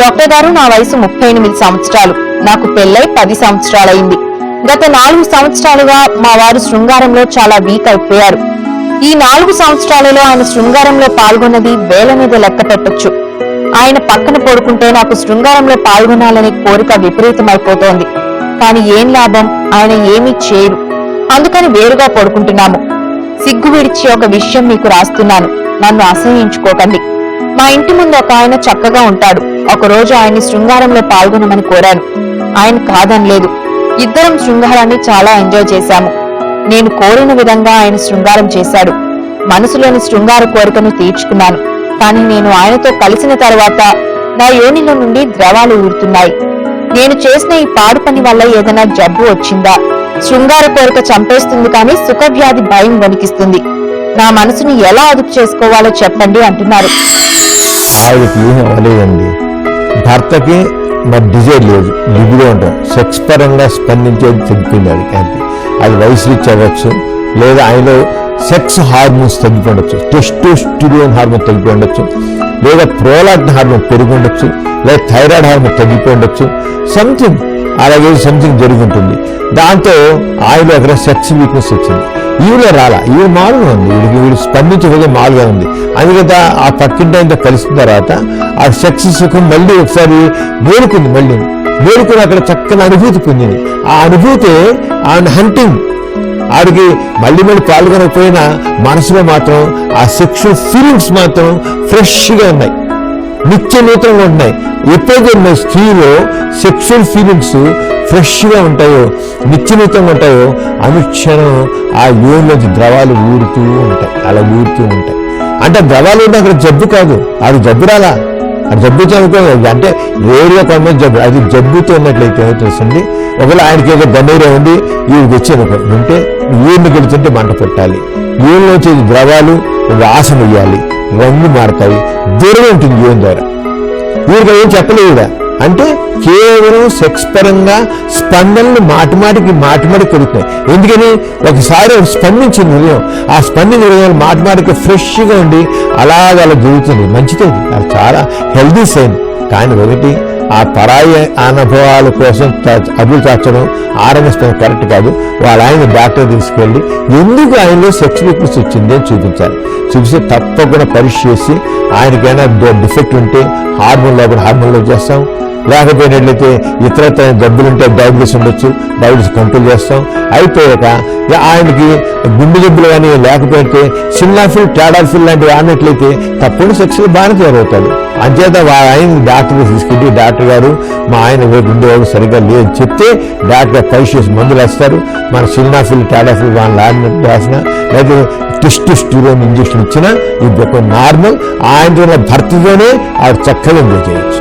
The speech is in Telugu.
డాక్టర్ గారు నా వయసు ముప్పై ఎనిమిది సంవత్సరాలు. నాకు పెళ్ళై పది సంవత్సరాలైంది. గత నాలుగు సంవత్సరాలుగా మా వారు శృంగారంలో చాలా వీక్ అయిపోయారు. ఈ నాలుగు సంవత్సరాలలో ఆయన శృంగారంలో పాల్గొన్నది వేల మీద లెక్క పెట్టొచ్చు. ఆయన పక్కన పడుకుంటే నాకు శృంగారంలో పాల్గొనాలనే కోరిక విపరీతమైపోతోంది. కానీ ఏం లాభం? ఆయన ఏమీ చేయరు. అందుకని వేరుగా పడుకుంటున్నాము. సిగ్గు విడిచి ఒక విషయం మీకు రాస్తున్నాను. నన్ను అసహ్యించుకోకండి. మా ఇంటి ముందు ఒక ఆయన చక్కగా ఉంటాడు. ఒకరోజు ఆయన్ని శృంగారంలో పాల్గొనమని కోరాను. ఆయన కాదనలేదు ఇద్దరం శృంగారాన్ని చాలా ఎంజాయ్ చేశాము. నేను కోరిన విధంగా ఆయన శృంగారం చేశాడు. మనసులోని శృంగార కోరికను తీర్చుకున్నాను. కానీ నేను ఆయనతో కలిసిన తర్వాత నా యోనిలో నుండి ద్రవాలు ఊరుతున్నాయి. నేను చేసిన ఈ పాడు పని వల్ల ఏదైనా జబ్బు వచ్చిందా? శృంగార కోరిక చంపేస్తుంది కానీ సుఖవ్యాధి భయం వణికిస్తుంది. నా మనసుని ఎలా అదుపు చేసుకోవాలో చెప్పండి అంటున్నారు. అవ్వలేదండి భర్తకి మరి డిజైర్ లేదు. లిబిడో ఉంటాం సెక్స్ పరంగా స్పందించేది తగ్గిపోయింది అది అంతే అది వయసు రీచ్ అవ్వచ్చు. లేదా ఆయనలో సెక్స్ హార్మోన్స్ తగ్గిపోండొచ్చు టెస్టోస్టిరియోన్ హార్మోన్ తగ్గిపోయి ఉండొచ్చు. లేదా ప్రోలాక్టిన్ హార్మోన్ పెరిగి ఉండొచ్చు. లేదా థైరాయిడ్ హార్మోన్ తగ్గిపోయి ఉండొచ్చు. సంథింగ్. అలాగే సంథింగ్ జరుగుతుంది దాంతో ఆయన అక్కడ సెక్స్ వీక్నెస్ వచ్చింది. ఈవిడ రాలా. ఈవిడ మామూలుగా ఉంది. వీడికి వీడు స్పందించే విధంగా ఉంది. అందుకని ఆ పక్కింటి కలిసిన తర్వాత ఆ సెక్స్ సుఖం మళ్ళీ ఒకసారి వేడుకుంది మళ్ళీ. వేడుకుని అక్కడ చక్కని అనుభూతి పొందింది. ఆ అనుభూతి ఆవిడ హంటింగ్ ఆడికి మళ్ళీ మళ్ళీ పాల్గొనకపోయినా మనసులో మాత్రం ఆ సెక్షువల్ ఫీలింగ్స్ మాత్రం ఫ్రెష్గా ఉన్నాయి. నిత్య నూతనంగా ఉన్నాయి ఎప్పుడైతే మన స్త్రీలో సెక్షువల్ ఫీలింగ్స్ ఫ్రెష్గా ఉంటాయో నిత్య నూతనంగా ఉంటాయో అనుక్షణం ఆ యోనిలోంచి ద్రవాలు ఊరుతూ ఉంటాయి. అలా ఊరుతూ ఉంటాయి. అంటే ద్రవాలు ఉంటే అక్కడ జబ్బు కాదు. అది జబ్బు రాలా? అది జబ్బుతో అనుకో అంటే రేడియో కొంతమంది జబ్బు అది జబ్బుతో ఉన్నట్లయితే తెలుస్తుంది ఒకవేళ ఆయనకి ఏదో గంభీరం ఉంది వీడికి వచ్చేది ఉంటే ఈయన్ని గెలుతుంటే మంట పెట్టాలి. ఈయనలోంచి ద్రవాలు వాసన వేయాలి రంగు మారుతాయి. దూరం ఉంటుంది ఈయన ద్వారా. వీరికి ఏం చెప్పలేదు అంటే కేవలం సెక్స్ పరంగా స్పందనలు మాటిమాటికి మాటిమాటి మాటి ఎందుకని? ఒకసారి స్పందించింది హృదయం. ఆ స్పందించిన హృదయం మాటిమాటికి ఫ్రెష్గా ఉండి అలాగ అలా జరుగుతుంది మంచిది అది. అది చాలా హెల్దీ సైన్. కానీ ఒకటి ఆ పరాయి అనుభవాల కోసం త- అదులు చాచడం ఆరంభించడం కరెక్ట్ కాదు. వాళ్ళ ఆయన డాక్టర్ తీసుకెళ్ళి ఎందుకు ఆయనలో సెక్స్ వీక్నెస్ వచ్చింది? అని చూపించాలి. చూపిస్తే తప్పకుండా పరీక్ష చేసి ఆయనకైనా డిఫెక్ట్ ఉంటే హార్మోన్ లేకుండా హార్మోన్లో చేస్తాం. లేకపోయినట్లయితే ఇతర జబ్బులుంటే డయాబెటీస్ ఉండొచ్చు డయాబెటీస్ కంట్రోల్ చేస్తాం. అయిపోయాక ఆయనకి గుండె జబ్బులు కానీ లేకపోతే సిల్లాఫిల్ టాడాఫిల్ లాంటివి ఆడినట్లయితే తప్పుడు సెక్స్లో బాగానే తయారవుతాడు అంచేత ఆయన డాక్టర్ తీసుకెళ్ళి డాక్టర్ గారు మా ఆయన గుండెవాడు సరిగ్గా లేదు చెప్తే డాక్టర్ పరీక్ష చేసి మందులు వేస్తారు. మన సిల్నాఫిల్ టాడాఫిల్ వాళ్ళని ఆడినట్టు రాసిన లేదా స్టూరో ఇంజక్షన్ ఇచ్చినా ఇది ఒక నార్మల్ ఆయనతో భర్తతోనే ఆవిడ చక్కగా ఎంజాయ్ చేయొచ్చు.